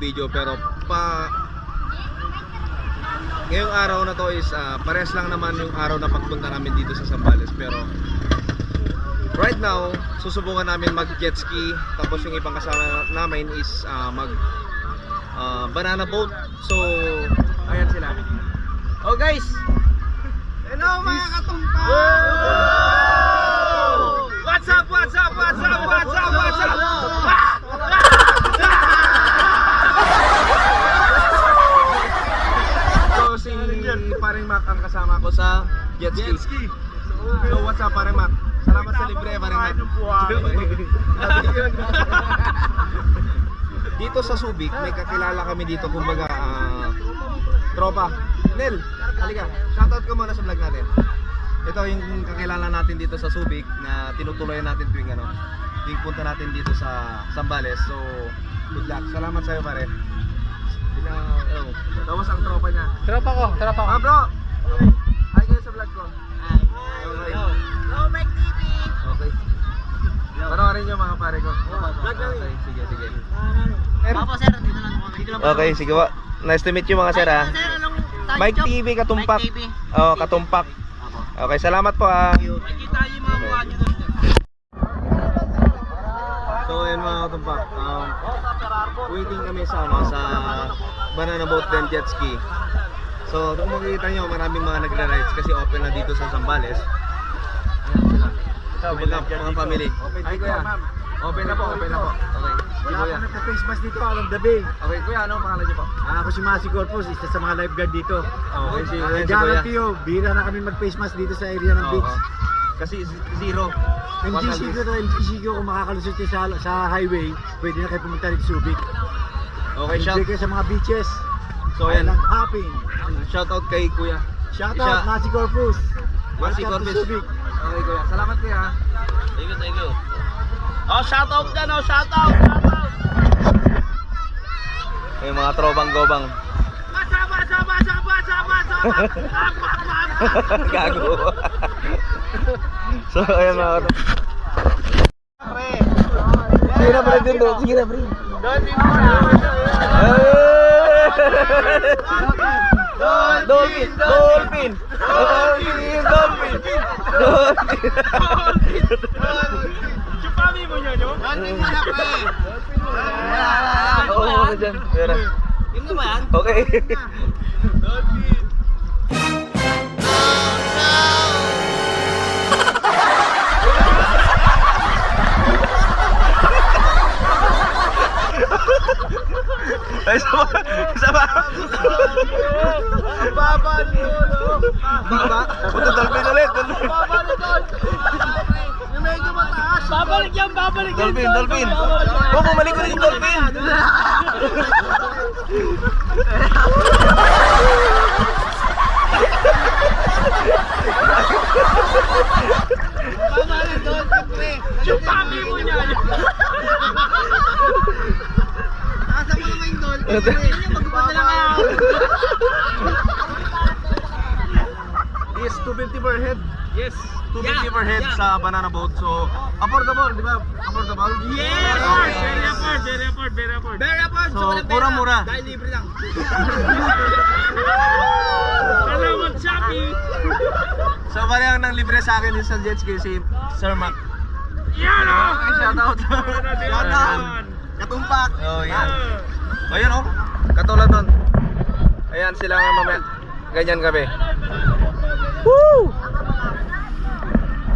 video pero pa ngayong araw na to is ah, pares lang naman yung araw na pagpunta namin dito sa Zambales pero right now susubukan namin mag jet ski. Tapos yung ibang kasama namin is ah, mag ah, banana boat. So ayan sila. Oh guys! Hello mga katumpa what's up what's up what's up what's up what's up So si paring Mac ang kasama ko sa jet ski. So what's up paring Mac? Salamat sa libre paring Mac. dito sa Subic, may kakilala kami dito kumbaga ah, tropa. Nel, halika. Shoutout ko muna sa vlog natin. Ito yung kakilala natin dito sa Subic na tinutuloy natin tuwing ano, tuwing punta natin dito sa Sambales. So, good luck. Salamat sa'yo pare. Tapos ang tropa niya. Tropa ko, tropa ko. Ah, bro! Hi kayo sa vlog ko. Okay. Okay. Panoorin niyo mga pare ko. Vlog lang Okay, sige, sige. Papa sir, dito lang. Dito lang Okay, sige po. Nice to meet you mga sir ha. Tawag Mike? TV Katumpak. Mike TV. Oh, Katumpak. Okay, salamat po ha. Makikita yung mga mukha niyo doon. So ayun mga katumpak, um, waiting kami sa ano, sa banana boat then jet ski. So kung makikita nyo, maraming mga nagra-rides kasi open na dito sa Zambales. Kumbaga, mga family. Ay kuya, open na po, open na po. Okay, Wala pa nagpa-face mask dito along the bay. Okay kuya, ano ang pangalan niyo po? Ah, ako si Masi Corpus, isa sa mga lifeguard dito. Okay, si, si kuya. guarantee you, bira na kami mag-face mask dito sa area ng Oo. beach. Kasi zero. MGC ko to, MGC ko, kung makakalusot kayo sa, sa highway, pwede na kayo pumunta dito sa Subic. Okay, shout, Enjoy kayo sa mga beaches. So ayan, Island hopping. shout out kay kuya. Shout out, Masi Corpus. To Corpus. Okay kuya, salamat kuya. Thank you, thank you. Oh, shout out dyan, oh, shout out, shout out. Yung mga trobang gobang. Masama, sama, sama, sama, sama. Gago. so, ayan mga kato. Sige na pre, din doon. Sige na pre. Dolphin! Dolphin! Dolphin! Dolphin! Chupami mo nyo, no? Oo, muna dyan. Pera. Yun na ba Ay, sama, sama. Ang baba nito, Baba. Punta dolphin ulit. Baba nito. Yung medyo mataas. Babalik yan, babalik yan. Dolphin, dolphin. Oh, bumalik ulit yung dolphin. Chupami mo niya. Asa mo kaya. Is 250 per head. Yes. 250 Yeah, per head yeah. sa banana boat. So, affordable, di ba? Affordable? Yes! Okay. Very afford, very afford, very afford. Very afford. So, mura-mura. Dahil libre lang. Salamat, Shopee. So, bali ang nang libre sa akin is sa jet ski si Sir Mac. Yan o! Okay, shout out. Shout out. Katumpak. Oh, yan. O, yan oh. Katulad nun. Ayan, sila nga mamaya. Ganyan kami. Woo!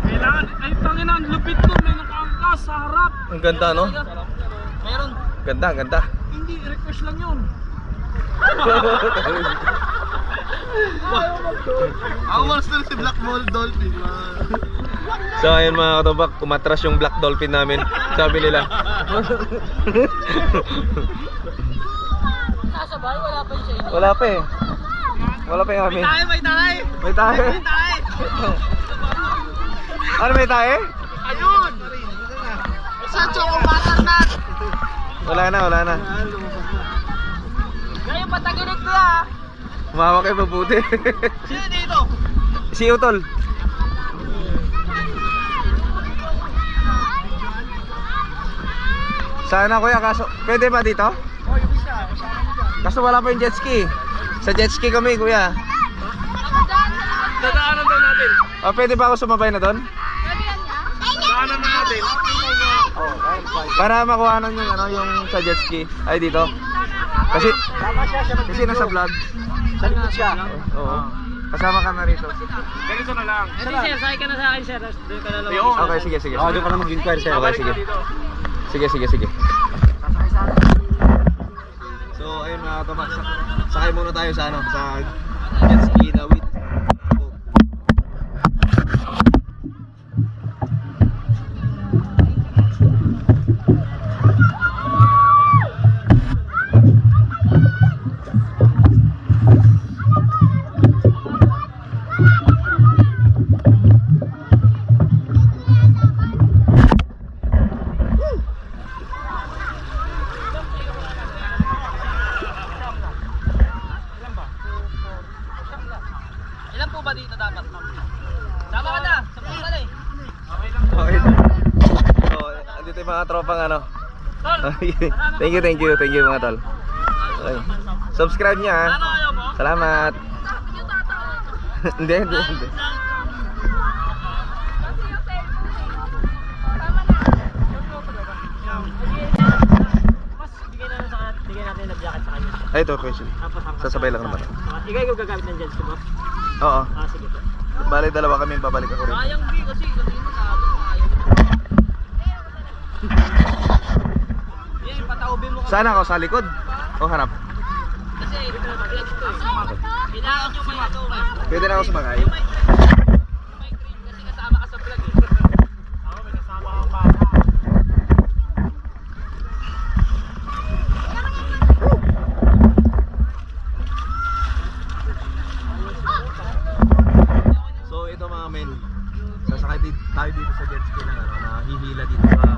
Kailangan, ay tangin ang lupit ko, may nakaangkas sa harap. Ang ganda, no? Meron. Ganda, ang ganda. Hindi, request lang yun. Ako master si Black Ball Dolphin. So ayun mga katubak, kumatras yung Black Dolphin namin. Sabi nila. Bahay, wala pa siya. Wala pa eh. Wala pa yung amin. Tayo, may tayo. May tayo? Ano may tayo? Ayun. Sa chocolate na. Wala na, wala na. Ngayon, pataginig ko ah. Umawa kayo mabuti. Sino dito? si Utol. Sana kuya, kaso, pwede ba dito? Kaso wala pa yung jet ski. Sa jet ski kami kuya. Dadaanan daw natin. O, pwede ba ako sumabay na doon? Dadaanan na natin. Para makuha yung ano, yung sa jet ski. Ay, dito. Kasi, kasi nasa vlog. Sa likod siya. Oo. Kasama ka na rito. Ganito na lang. Kasi sir, sakay ka na sa akin sir, doon ka na lang. Okay, sige, sige. Oo, doon ka na mag-inquire sir. Okay, sige. Sige, sige, sige. Sa- sakay muna tayo sa ano, sa jet ski na with yung mga tropang ano. thank you, thank you, thank you mga tol. Okay. Subscribe niya ha. Salamat. hindi, hindi, hindi. Ay, ito question. Sasabay lang naman. Ah, ikaw yung gagamit ng gents ko ba? Oo. Ah, sige. Bale, dalawa kami babalik ako rin. Sayang di kasi, kasi yun sabi ko ayaw. Yan, pataubin mo kasi. Saan ako? Sa likod? O harap? Kasi, vlog ko eh. Kailangan nyo may ano, may Pwede na ako sumakay. may cream kasi kasama ka sa vlog eh. Ako may kasama akong bata. So ito mga men, sasakay di- tayo dito sa jet ski na ano, na hihila dito sa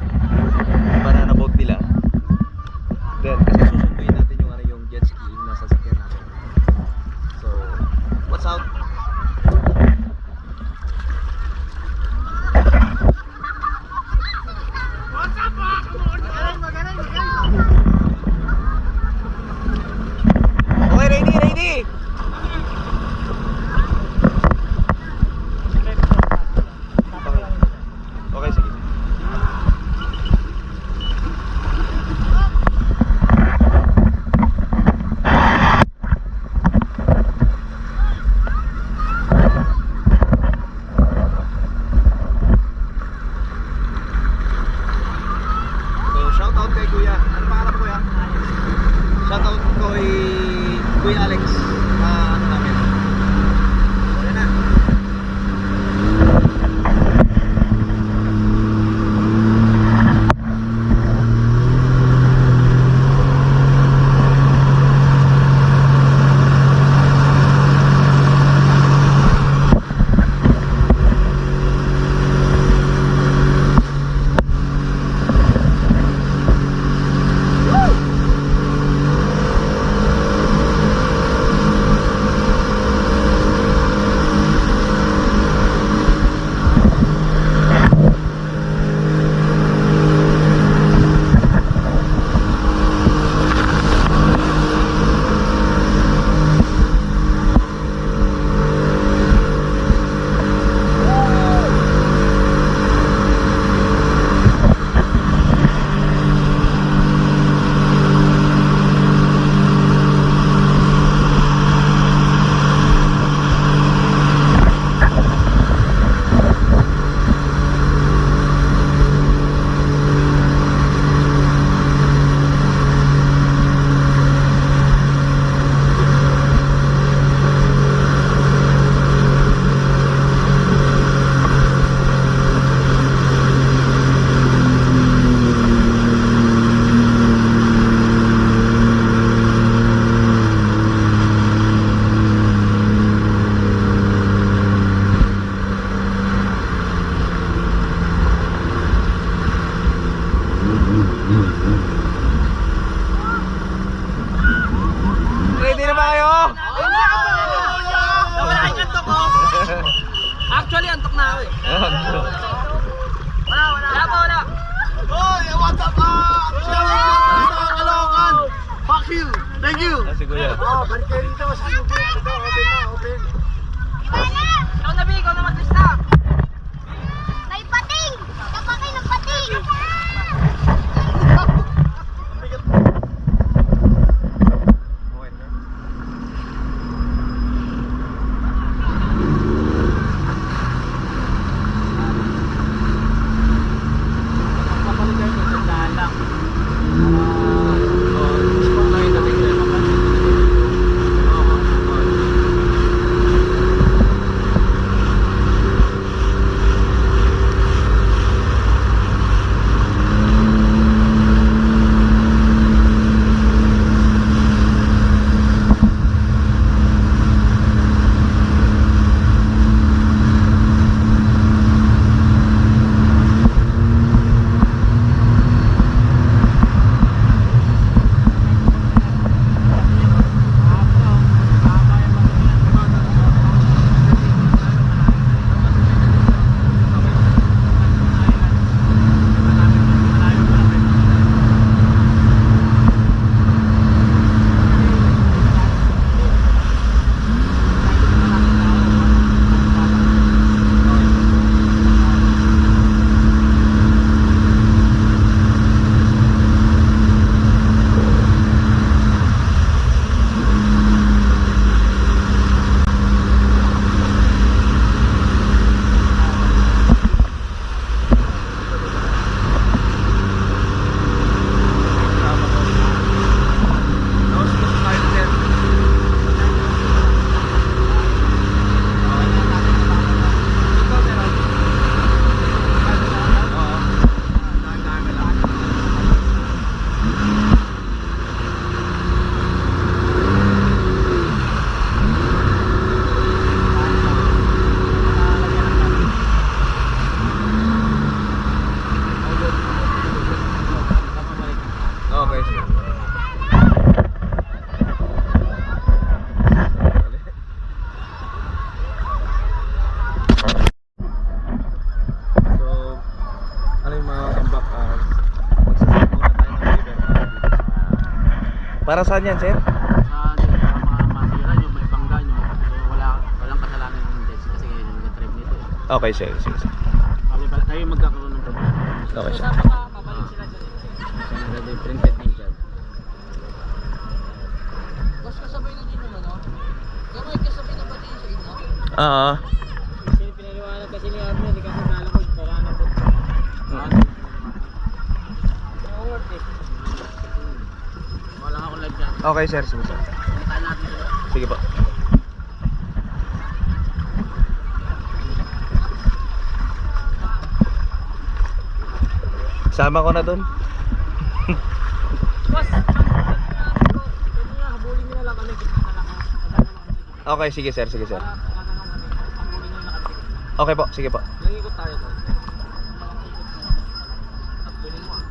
Para saan yan, sir? Ah, di ba, para mga masira nyo, may bangga nyo. So, wala, walang kasalanan yung Jesse kasi ngayon yung nag-trip nito. eh. Okay, sir. Sige, sir. Sabi ba, tayo magkakaroon ng problema. Okay, sir. Ka, papalit sila dyan. So, naganda yung printed name dyan. Boss, kasabay na din mo, no? Kaya may kasabay na ba din sa inyo? Oo. Kasi pinaliwanag kasi ni Arne, hindi kasi nalo ko, wala na po. Yung worth eh. Wala akong live dyan. Okay, sir. Sige, ito. Sige po. Sama ko na lang. Okay, sige, sir. Sige, sir. Okay po. Sige po. Nangikot tayo to. Habulin mo ah.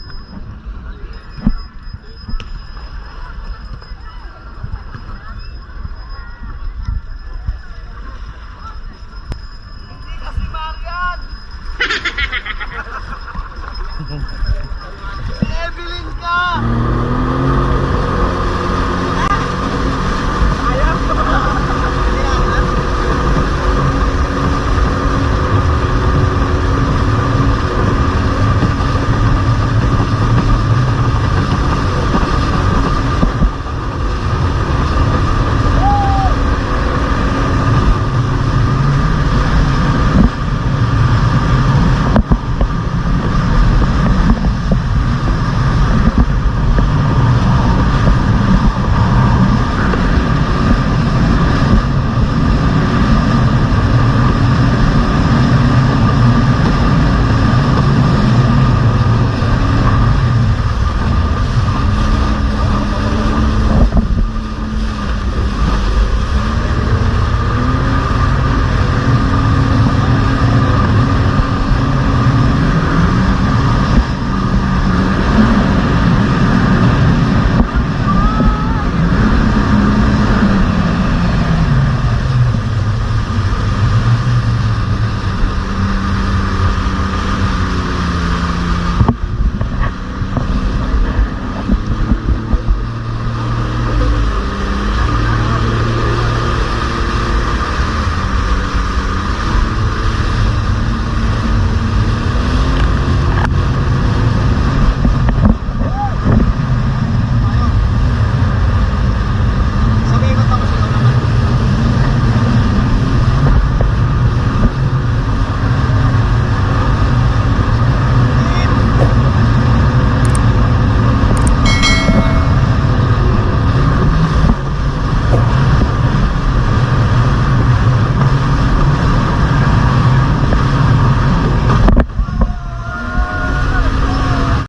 Evelyn ka!